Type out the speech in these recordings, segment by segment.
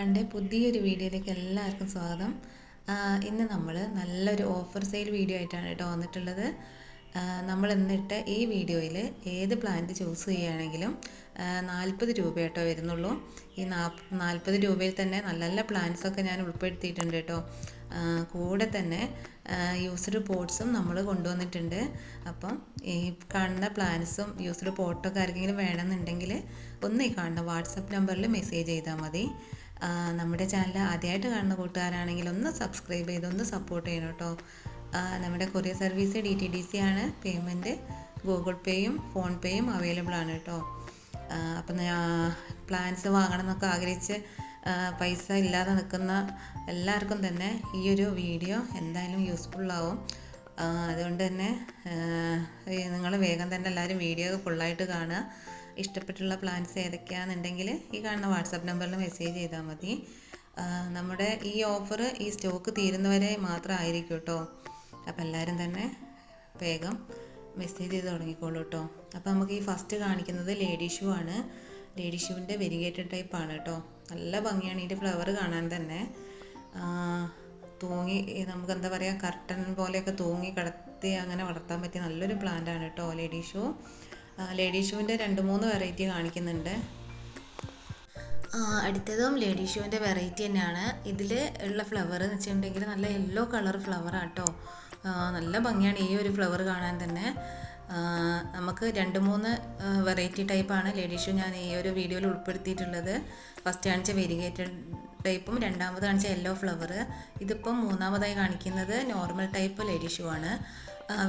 മലർവാണിന്റെ പുതിയൊരു വീഡിയോയിലേക്ക് എല്ലാവർക്കും സ്വാഗതം. ഇന്ന് നമ്മൾ നല്ലൊരു ഓഫർ സെയിൽ വീഡിയോ ആയിട്ടാണ് കേട്ടോ വന്നിട്ടുള്ളത്. നമ്മൾ എന്നിട്ട് ഈ വീഡിയോയിൽ ഏത് പ്ലാന്റ് ചൂസ് ചെയ്യുകയാണെങ്കിലും നാൽപ്പത് രൂപ കേട്ടോ വരുന്നുള്ളൂ. ഈ നാൽപ്പത് രൂപയിൽ തന്നെ നല്ല നല്ല പ്ലാന്റ്സൊക്കെ ഞാൻ ഉൾപ്പെടുത്തിയിട്ടുണ്ട് കേട്ടോ. കൂടെ തന്നെ യൂസ്ഡ് പോട്ട്സും നമ്മൾ കൊണ്ടുവന്നിട്ടുണ്ട്. അപ്പം ഈ കാണുന്ന പ്ലാൻസും യൂസ്ഡ് പോട്ടൊക്കെ ആർക്കെങ്കിലും വേണമെന്നുണ്ടെങ്കിൽ ഒന്ന് ഈ കാണുന്ന വാട്സപ്പ് നമ്പറിൽ മെസ്സേജ് ചെയ്താൽ മതി. നമ്മുടെ ചാനൽ ആദ്യമായിട്ട് കാണുന്ന കൂട്ടുകാരാണെങ്കിൽ ഒന്ന് സബ്സ്ക്രൈബ് ചെയ്ത് ഒന്ന് സപ്പോർട്ട് ചെയ്യണം കേട്ടോ. നമ്മുടെ courier service D T D C ആണ്. പേയ്മെന്റ് ഗൂഗിൾ പേയും ഫോൺ പേയും അവൈലബിൾ ആണ് കേട്ടോ. അപ്പം പ്ലാൻസ് വാങ്ങണം എന്നൊക്കെ ആഗ്രഹിച്ച് പൈസ ഇല്ലാതെ നിൽക്കുന്ന എല്ലാവർക്കും തന്നെ ഈ ഒരു വീഡിയോ എന്തായാലും യൂസ്ഫുള്ളാവും അതുകൊണ്ട് തന്നെ നിങ്ങൾ വേഗം തന്നെ എല്ലാവരും വീഡിയോ ഫുള്ളായിട്ട് കാണുക. ഇഷ്ടപ്പെട്ടുള്ള പ്ലാൻസ് ഏതൊക്കെയാണെന്നുണ്ടെങ്കിൽ ഈ കാണുന്ന വാട്സാപ്പ് നമ്പറിൽ മെസ്സേജ് ചെയ്താൽ മതി. നമ്മുടെ ഈ ഓഫർ ഈ സ്റ്റോക്ക് തീരുന്നവരെ മാത്രമായിരിക്കും കേട്ടോ അപ്പോൾ എല്ലാവരും തന്നെ വേഗം മെസ്സേജ് ചെയ്ത് തുടങ്ങിക്കോളൂ കേട്ടോ അപ്പോൾ നമുക്ക് ഈ ഫസ്റ്റ് കാണിക്കുന്നത് ലേഡി ഷൂ ആണ്. ലേഡി ഷൂവിന്റെ വെരിഗേറ്റഡ് ടൈപ്പ് ആണ് കേട്ടോ നല്ല ഭംഗിയാണ് ഇതിന്റെ ഫ്ലവർ കാണാൻ തന്നെ. തൂങ്ങി നമുക്ക് എന്താ പറയുക കർട്ടൻ പോലെയൊക്കെ തൂങ്ങി കിടത്തി അങ്ങനെ വളർത്താൻ പറ്റിയ നല്ലൊരു പ്ലാന്റ് ആണ് കേട്ടോ ലേഡി ഷൂ ലേഡി ഷൂവിന്റെ രണ്ട് മൂന്ന് വെറൈറ്റി കാണിക്കുന്നുണ്ട്. അടുത്തതും ലേഡി ഷൂവിന്റെ വെറൈറ്റി തന്നെയാണ്. ഇതിൽ ഉള്ള ഫ്ലവർ എന്ന് വെച്ചിട്ടുണ്ടെങ്കിൽ നല്ല യെല്ലോ കളർ ഫ്ലവറാണ് കേട്ടോ നല്ല ഭംഗിയാണ് ഈ ഒരു ഫ്ലവർ കാണാൻ തന്നെ. നമുക്ക് രണ്ട് മൂന്ന് വെറൈറ്റി ടൈപ്പാണ് ലേഡി ഷൂ ഞാൻ ഈ ഒരു വീഡിയോയിൽ ഉൾപ്പെടുത്തിയിട്ടുള്ളത്. ഫസ്റ്റ് കാണിച്ച വെരിഗേറ്റഡ് ടൈപ്പും രണ്ടാമത് കാണിച്ച യെല്ലോ ഫ്ലവർ ഇതിപ്പം മൂന്നാമതായി കാണിക്കുന്നത് നോർമൽ ടൈപ്പ് ലേഡി ഷൂ ആണ്.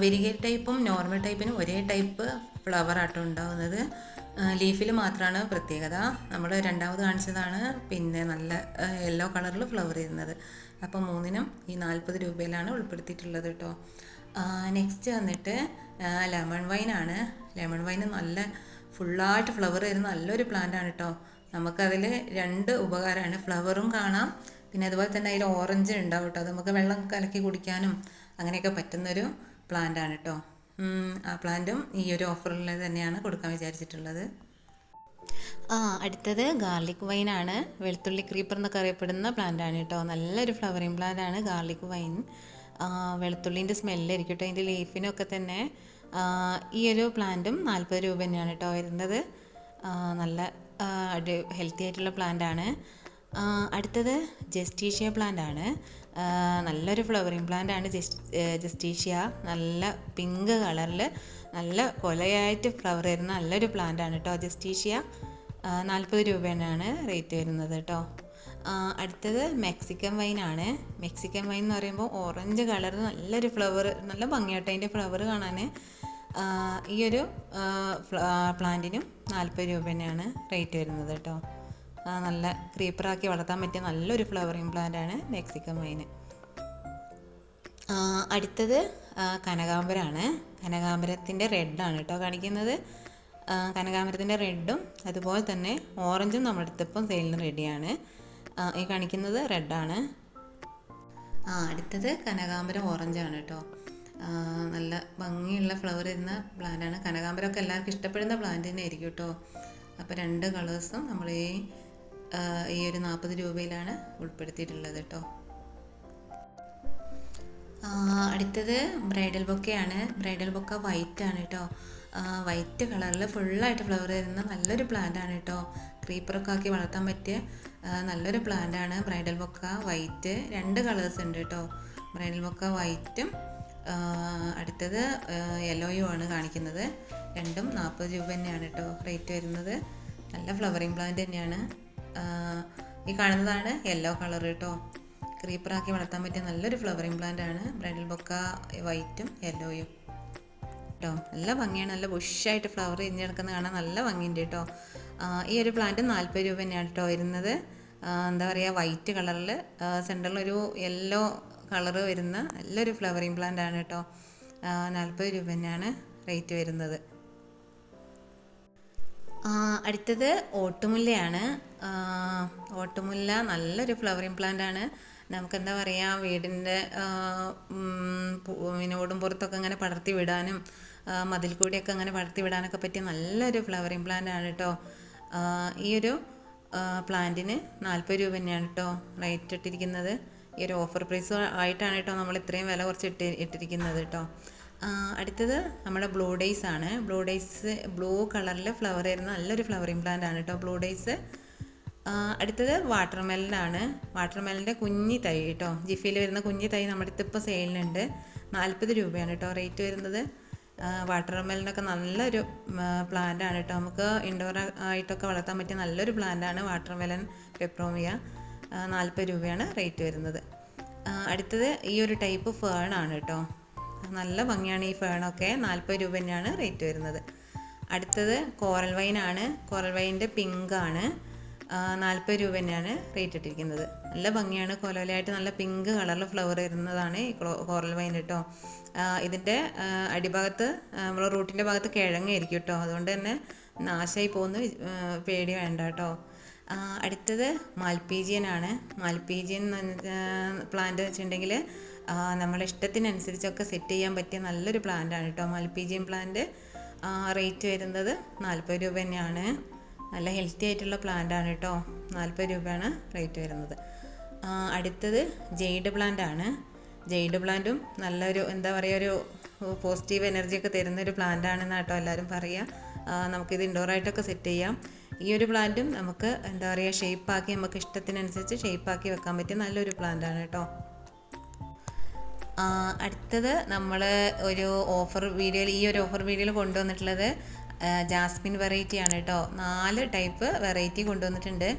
വെരിഗേറ്റ് ടൈപ്പും നോർമൽ ടൈപ്പിനും ഒരേ ടൈപ്പ് ഫ്ലവർ ആട്ടോ ഉണ്ടാവുന്നത്. ലീഫിൽ മാത്രമാണ് പ്രത്യേകത. നമ്മൾ രണ്ടാമത് കാണിച്ചതാണ്. പിന്നെ നല്ല യെല്ലോ കളറിൽ ഫ്ലവർ ചെയ്യുന്നത്. അപ്പോൾ മൂന്നിനും ഈ നാൽപ്പത് രൂപയിലാണ് ഉൾപ്പെടുത്തിയിട്ടുള്ളത് കേട്ടോ നെക്സ്റ്റ് വന്നിട്ട് ലെമൺ വൈനാണ് ലെമൺ വൈൻ നല്ല ഫുള്ളായിട്ട് ഫ്ലവർ തരുന്ന നല്ലൊരു പ്ലാന്റ് ആണ് കേട്ടോ നമുക്കതിൽ രണ്ട് ഉപകാരമാണ് ഫ്ലവറും കാണാം. പിന്നെ അതുപോലെ തന്നെ അതിൽ ഓറഞ്ച് ഉണ്ടാവും കേട്ടോ അത് നമുക്ക് വെള്ളം കലക്കി കുടിക്കാനും അങ്ങനെയൊക്കെ പറ്റുന്നൊരു പ്ലാന്റ് ആണ് കേട്ടോ ആ പ്ലാന്റും ഈ ഒരു ഓഫറിൽ തന്നെയാണ് കൊടുക്കാൻ വിചാരിച്ചിട്ടുള്ളത്. ആ അടുത്തത് ഗാർലിക് വൈൻ ആണ് വെളുത്തുള്ളി ക്രീപ്പർ എന്നൊക്കെ അറിയപ്പെടുന്ന പ്ലാന്റ് ആണ് കേട്ടോ. നല്ലൊരു ഫ്ലവറിങ് പ്ലാന്റ് ആണ് ഗാർലിക് വൈൻ. വെളുത്തുള്ളിന്റെ സ്മെല്ലായിരിക്കും കേട്ടോ അതിന്റെ ലീഫിനൊക്കെ തന്നെ. ഈ ഒരു പ്ലാന്റും നാൽപ്പത് രൂപ തന്നെയാണ് കേട്ടോ വരുന്നത്. നല്ല ഹെൽത്തി ആയിട്ടുള്ള പ്ലാന്റ് ആണ് അടുത്തത് ജസ്റ്റീഷ്യ പ്ലാന്റ് ആണ് നല്ലൊരു ഫ്ലവറിങ് പ്ലാന്റ് ആണ് ജസ്റ്റ് ജസ്റ്റീഷ്യ. നല്ല പിങ്ക് കളറിൽ നല്ല കൊലയായിട്ട് ഫ്ലവർ വരുന്ന നല്ലൊരു പ്ലാന്റ് ആണ് കേട്ടോ ജസ്റ്റീഷ്യ. നാൽപ്പത് രൂപയാണ് റേറ്റ് വരുന്നത് കേട്ടോ അടുത്തത് മെക്സിക്കൻ വൈനാണ് മെക്സിക്കൻ വൈൻ എന്ന് പറയുമ്പോൾ ഓറഞ്ച് കളർ നല്ലൊരു ഫ്ലവർ നല്ല ഭംഗിയായിട്ട് അതിന്റെ ഫ്ലവർ കാണാൻ ഈയൊരു പ്ലാന്റിനും നാൽപ്പത് രൂപ തന്നെയാണ് റേറ്റ് വരുന്നത് കേട്ടോ നല്ല ക്രീപ്പറാക്കി വളർത്താൻ പറ്റിയ നല്ലൊരു ഫ്ലവറിങ് പ്ലാന്റ് ആണ് മെക്സിക്കൻ ആ, അടുത്തത് കനകാംബരമാണ് കനകാംബരത്തിന്റെ റെഡാണ് കേട്ടോ കാണിക്കുന്നത്. കനകാംബരത്തിന്റെ റെഡും അതുപോലെ തന്നെ ഓറഞ്ചും നമ്മുടെ അടുത്തിപ്പം സെയിലിന് റെഡിയാണ് ഈ കാണിക്കുന്നത് റെഡാണ്. ആ അടുത്തത് കനകാംബരം ഓറഞ്ചാണ് കേട്ടോ. നല്ല ഭംഗിയുള്ള ഫ്ലവർ ഇരുന്ന പ്ലാന്റാണ്. കനകാംബരമൊക്കെ എല്ലാവർക്കും ഇഷ്ടപ്പെടുന്ന പ്ലാന്റ് തന്നെ ആയിരിക്കും കേട്ടോ. അപ്പോൾ രണ്ട് കളേഴ്സും നമ്മൾ ഈ ഈ ഒരു നാൽപ്പത് രൂപയിലാണ് ഉൾപ്പെടുത്തിയിട്ടുള്ളത് കേട്ടോ. അടുത്തത് ബ്രൈഡൽ ബൊക്കയാണ്. ബ്രൈഡൽ ബൊക്ക വൈറ്റ് ആണ് കേട്ടോ. വൈറ്റ് കളറിൽ ഫുള്ളായിട്ട് ഫ്ലവർ തരുന്ന നല്ലൊരു പ്ലാന്റ് ആണ് കേട്ടോ. ക്രീപ്പറൊക്കെ ആക്കി വളർത്താൻ പറ്റിയ നല്ലൊരു പ്ലാന്റ് ആണ് ബ്രൈഡൽ ബൊക്ക വൈറ്റ് രണ്ട് കളേഴ്സ് ഉണ്ട് കേട്ടോ. ബ്രൈഡൽ ബൊക്ക വൈറ്റും അടുത്തത് യെല്ലോയും ആണ് കാണിക്കുന്നത്. രണ്ടും നാൽപ്പത് രൂപ തന്നെയാണ് കേട്ടോ റേറ്റ് വരുന്നത്. നല്ല ഫ്ലവറിങ് പ്ലാന്റ് തന്നെയാണ്. ഈ കാണുന്നതാണ് യെല്ലോ കളർ കേട്ടോ ക്രീപ്പറാക്കി വളർത്താൻ പറ്റിയ നല്ലൊരു ഫ്ലവറിങ് പ്ലാന്റ് ആണ്. ബ്രൈഡൽ ബൊക്ക വൈറ്റും യെല്ലോയും കേട്ടോ നല്ല ഭംഗിയാണ്. നല്ല ബുഷായിട്ട് ഫ്ലവർ ഇഞ്ഞ് കാണാൻ നല്ല ഭംഗിയുണ്ട് കേട്ടോ ഈ ഒരു പ്ലാന്റ് നാൽപ്പത് രൂപ തന്നെയാണ് കേട്ടോ വരുന്നത്. എന്താ പറയുക വൈറ്റ് കളറിൽ സെന്ററിൽ ഒരു യെല്ലോ കളർ വരുന്ന നല്ലൊരു ഫ്ലവറിങ് പ്ലാന്റ് ആണ് കേട്ടോ നാൽപ്പത് രൂപ തന്നെയാണ് റേറ്റ് വരുന്നത്. അടുത്തത് ഓട്ടുമുല്ലയാണ്. ഓട്ടുമുല്ല നല്ലൊരു ഫ്ലവറിങ് പ്ലാന്റ് ആണ്. നമുക്ക് എന്താ പറയുക വീടിന്റെ വിനോടും പുറത്തൊക്കെ അങ്ങനെ പടർത്തി വിടാനും മതിൽ കൂടിയൊക്കെ അങ്ങനെ പടർത്തി വിടാനൊക്കെ പറ്റിയ നല്ലൊരു ഫ്ലവറിങ് പ്ലാന്റ് ആണ് കേട്ടോ ഈ ഒരു പ്ലാന്റിന് നാൽപ്പത് രൂപ തന്നെയാണ് കേട്ടോ റേറ്റ് ഇട്ടിരിക്കുന്നത്. ഈ ഒരു ഓഫർ പ്രൈസ് ആയിട്ടാണ് കേട്ടോ നമ്മൾ ഇത്രയും വില കുറച്ച് ഇട്ട് ഇട്ടിരിക്കുന്നത് കേട്ടോ അടുത്തത് നമ്മുടെ ബ്ലൂ ഡേയ്സ് ആണ്. ബ്ലൂ ഡേയ്സ് ബ്ലൂ കളറിൽ ഫ്ലവർ വരുന്ന നല്ലൊരു ഫ്ലവറിങ് പ്ലാന്റ് ആണ് കേട്ടോ ബ്ലൂ ഡേയ്സ്. അടുത്തത് വാട്ടർമെലനാണ് വാട്ടർമെലന്റെ കുഞ്ഞി തൈ കേട്ടോ. ജിഫിയിൽ വരുന്ന കുഞ്ഞി തൈ നമ്മുടെ അടുത്ത് ഇപ്പോൾ സെയിലിനുണ്ട്. നാൽപ്പത് രൂപയാണ് കേട്ടോ റേറ്റ് വരുന്നത്. വാട്ടർമെലനൊക്കെ നല്ലൊരു പ്ലാന്റ് ആണ് കേട്ടോ. നമുക്ക് ഇൻഡോർ ആയിട്ടൊക്കെ വളർത്താൻ പറ്റിയ നല്ലൊരു പ്ലാന്റ് ആണ് വാട്ടർമെലൻ പെപ്രോമിയ. നാൽപ്പത് രൂപയാണ് റേറ്റ് വരുന്നത്. അടുത്തത് ഈ ഒരു ടൈപ്പ് ഫേൺ ആണ് കേട്ടോ. നല്ല ഭംഗിയാണ് ഈ ഫേണൊക്കെ. നാൽപ്പത് രൂപ തന്നെയാണ് റേറ്റ് വരുന്നത്. അടുത്തത് കോറൽ വൈനാണ്. കോറൽ വൈന്റെ പിങ്കാണ്. നാൽപ്പത് രൂപ തന്നെയാണ് റേറ്റ് ഇട്ടിരിക്കുന്നത്. നല്ല ഭംഗിയാണ്. കൊലവലയായിട്ട് നല്ല പിങ്ക് കളറിൽ ഫ്ലവർ വരുന്നതാണ് ഈ കോറൽ വൈൻ കേട്ടോ. ഇതിന്റെ അടിഭാഗത്ത് നമ്മൾ റൂട്ടിന്റെ ഭാഗത്ത് കിഴങ്ങായിരിക്കും കേട്ടോ. അതുകൊണ്ട് തന്നെ നാശമായി പോകുന്ന പേടി വേണ്ട കേട്ടോ. അടുത്തത് മാൽപീജിയനാണ്. മാൽപീജിയൻ പ്ലാന്റ് വെച്ചിട്ടുണ്ടെങ്കിൽ നമ്മളെ ഇഷ്ടത്തിനനുസരിച്ചൊക്കെ സെറ്റ് ചെയ്യാൻ പറ്റിയ നല്ലൊരു പ്ലാന്റാണ് കേട്ടോ മാൽപീജിയൻ പ്ലാന്റ് റേറ്റ് വരുന്നത് നാൽപ്പത് രൂപ തന്നെയാണ്. നല്ല ഹെൽത്തി ആയിട്ടുള്ള പ്ലാന്റ് ആണ് കേട്ടോ നാൽപ്പത് രൂപയാണ് റേറ്റ് വരുന്നത്. അടുത്തത് ജെയ്ഡ് പ്ലാന്റ് ആണ്. ജെയ്ഡ് പ്ലാന്റും നല്ലൊരു എന്താ പറയുക ഒരു പോസിറ്റീവ് എനർജിയൊക്കെ തരുന്നൊരു തരുന്ന ഒരു പ്ലാന്റ് ആണെന്ന് കേട്ടോ എല്ലാവരും പറയുക നമുക്കിത് ഇൻഡോറായിട്ടൊക്കെ സെറ്റ് ചെയ്യാം. ഈ ഒരു പ്ലാന്റും നമുക്ക് എന്താ പറയുക ഷേപ്പാക്കി നമുക്ക് ഇഷ്ടത്തിനനുസരിച്ച് ഷേപ്പാക്കി വെക്കാൻ പറ്റിയ നല്ലൊരു പ്ലാന്റാണ് കേട്ടോ അടുത്തത് നമ്മൾ ഒരു ഓഫർ വീഡിയോയിൽ ഈ ഒരു ഓഫർ വീഡിയോയിൽ കൊണ്ടുവന്നിട്ടുള്ളത് ജാസ്മിൻ വെറൈറ്റി ആണ് കേട്ടോ നാല് ടൈപ്പ് വെറൈറ്റി കൊണ്ടുവന്നിട്ടുണ്ട്.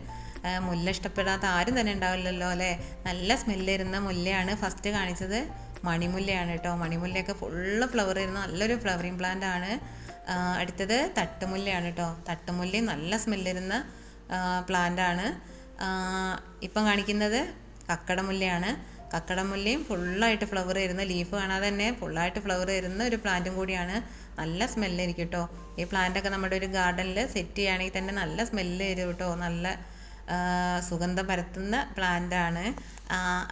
മുല്ല ഇഷ്ടപ്പെടാത്ത ആരും തന്നെ ഉണ്ടാവില്ലല്ലോ അല്ലേ? നല്ല സ്മെല്ല് വരുന്ന മുല്ലയാണ് ഫസ്റ്റ് കാണിച്ചത് മണിമുല്ലയാണ് കേട്ടോ മണിമുല്ലയൊക്കെ ഫുള്ള് ഫ്ലവർ ഇരുന്ന നല്ലൊരു ഫ്ലവറിങ് പ്ലാന്റ് ആണ്. അടുത്തത് തട്ടുമുല്ലയാണ് കേട്ടോ തട്ടുമുല്ല നല്ല സ്മെല്ലിരുന്ന പ്ലാന്റാണ് ഇപ്പം കാണിക്കുന്നത് കക്കടമുല്ലയാണ് കക്കടമുല്ലയും ഫുള്ളായിട്ട് ഫ്ലവർ വരുന്ന ലീഫ് കാണാതെ തന്നെ ഫുള്ളായിട്ട് ഫ്ലവർ വരുന്ന ഒരു പ്ലാന്റും കൂടിയാണ്. നല്ല സ്മെല്ലായിരിക്കും കേട്ടോ ഈ പ്ലാന്റൊക്കെ നമ്മുടെ ഒരു ഗാർഡനിൽ സെറ്റ് ചെയ്യുകയാണെങ്കിൽ തന്നെ നല്ല സ്മെല്ല് വരും കേട്ടോ നല്ല സുഗന്ധം പരത്തുന്ന പ്ലാന്റാണ്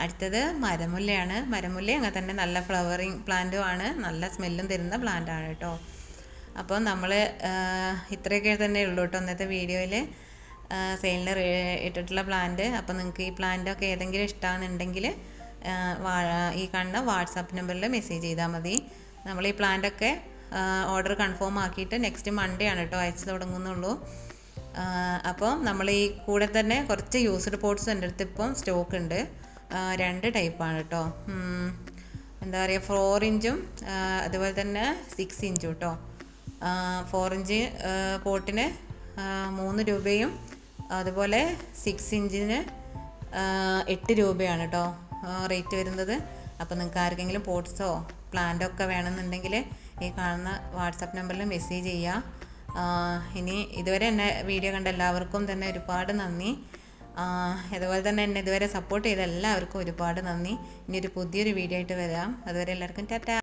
അടുത്തത് മരമുല്ലയാണ്. മരമുല്ല അങ്ങനെ തന്നെ നല്ല ഫ്ലവറിങ് പ്ലാന്റും ആണ്. നല്ല സ്മെല്ലും തരുന്ന പ്ലാന്റാണ് കേട്ടോ അപ്പോൾ നമ്മൾ ഇത്രയൊക്കെ തന്നെ ഉള്ളൂ കേട്ടോ ഇന്നത്തെ വീഡിയോയിൽ സെയിലിന് ഇട്ടിട്ടുള്ള പ്ലാന്റ്. അപ്പോൾ നിങ്ങൾക്ക് ഈ പ്ലാന്റൊക്കെ ഏതെങ്കിലും ഇഷ്ടമാണെന്നുണ്ടെങ്കിൽ ഈ കാണുന്ന വാട്സാപ്പ് നമ്പറിൽ മെസ്സേജ് ചെയ്താൽ മതി. നമ്മൾ ഈ പ്ലാന്റൊക്കെ ഓർഡർ കൺഫേം ആക്കിയിട്ട് നെക്സ്റ്റ് മൺഡേ ആണ് കേട്ടോ അയച്ചു തുടങ്ങുന്നുള്ളൂ. അപ്പോൾ നമ്മൾ ഈ കൂടെ തന്നെ കുറച്ച് യൂസ്ഡ് പോട്ട്സ് എന്റെ അടുത്ത് ഇപ്പം സ്റ്റോക്ക് ഉണ്ട്. രണ്ട് ടൈപ്പാണ് കേട്ടോ. എന്താ പറയുക ഫോർ ഇഞ്ചും അതുപോലെ തന്നെ സിക്സ് ഇഞ്ചും കേട്ടോ. ഫോർ ഇഞ്ച് പോട്ടിന് മൂന്ന് രൂപയും അതുപോലെ സിക്സ് ഇഞ്ചിന് എട്ട് രൂപയാണ് കേട്ടോ റേറ്റ് വരുന്നത്. അപ്പോൾ നിങ്ങൾക്ക് ആർക്കെങ്കിലും പോട്ട്സോ പ്ലാന്റോ ഒക്കെ വേണമെന്നുണ്ടെങ്കിൽ ഈ കാണുന്ന വാട്സപ്പ് നമ്പറിൽ മെസ്സേജ് ചെയ്യുക ഇനി ഇതുവരെ എന്നെ വീഡിയോ കണ്ട എല്ലാവർക്കും തന്നെ ഒരുപാട് നന്ദി. അതുപോലെ തന്നെ എന്നെ ഇതുവരെ സപ്പോർട്ട് ചെയ്ത എല്ലാവർക്കും ഒരുപാട് നന്ദി. ഇനി ഒരു പുതിയൊരു വീഡിയോ ആയിട്ട് വരാം. അതുവരെ എല്ലാവർക്കും ടാറ്റാ.